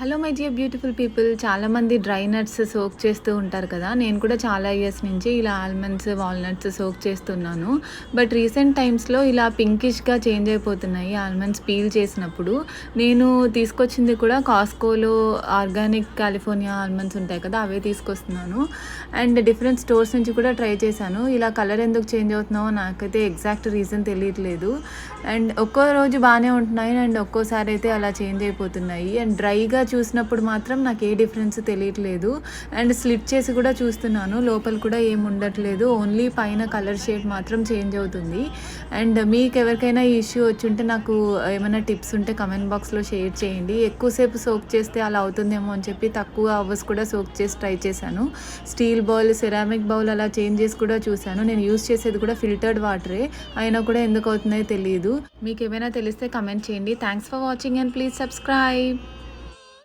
Hello my dear beautiful people చాలామంది dry nuts soak చేస్తూ ఉంటారు కదా. నేను కూడా చాలా ఇయర్స్ నుంచి ఇలా ఆల్మండ్స్ వాల్నట్స్ సోక్ చేస్తున్నాను. బట్ రీసెంట్ టైమ్స్లో ఇలా పింకిష్గా చేంజ్ అయిపోతున్నాయి ఆల్మండ్స్ పీల్ చేసినప్పుడు. నేను తీసుకొచ్చింది కూడా కాస్కోలో ఆర్గానిక్ కాలిఫోర్నియా ఆల్మండ్స్ ఉంటాయి కదా అవే తీసుకొస్తున్నాను. అండ్ డిఫరెంట్ స్టోర్స్ నుంచి కూడా ట్రై చేశాను. ఇలా కలర్ ఎందుకు చేంజ్ అవుతున్నావో నాకైతే ఎగ్జాక్ట్ రీజన్ తెలియట్లేదు. అండ్ ఒక్కో రోజు బాగానే ఉంటున్నాయి అండ్ ఒక్కోసారి అయితే అలా చేంజ్ అయిపోతున్నాయి. అండ్ డ్రైగా చూసినప్పుడు మాత్రం నాకు ఏ డిఫరెన్స్ తెలియట్లేదు. అండ్ స్లిప్ చేసి కూడా చూస్తున్నాను. లోపల కూడా ఏం ఉండట్లేదు. ఓన్లీ పైన కలర్ షేడ్ మాత్రం చేంజ్ అవుతుంది. అండ్ మీకు ఎవరికైనా ఈ ఇష్యూ వచ్చుంటే నాకు ఏమైనా టిప్స్ ఉంటే కమెంట్ బాక్స్లో షేర్ చేయండి. ఎక్కువసేపు సోక్ చేస్తే అలా అవుతుందేమో అని చెప్పి తక్కువ అవర్స్ కూడా సోక్ చేసి ట్రై చేశాను. స్టీల్ బౌల్ సెరామిక్ బౌల్ అలా చేంజ్ చేసి కూడా చూశాను. నేను యూస్ చేసేది కూడా ఫిల్టర్డ్ వాటరే. అయినా కూడా ఎందుకు అవుతుందో తెలియదు మీకు ఏమైనా తెలిస్తే కమెంట్ చేయండి. Thanks for watching and please subscribe.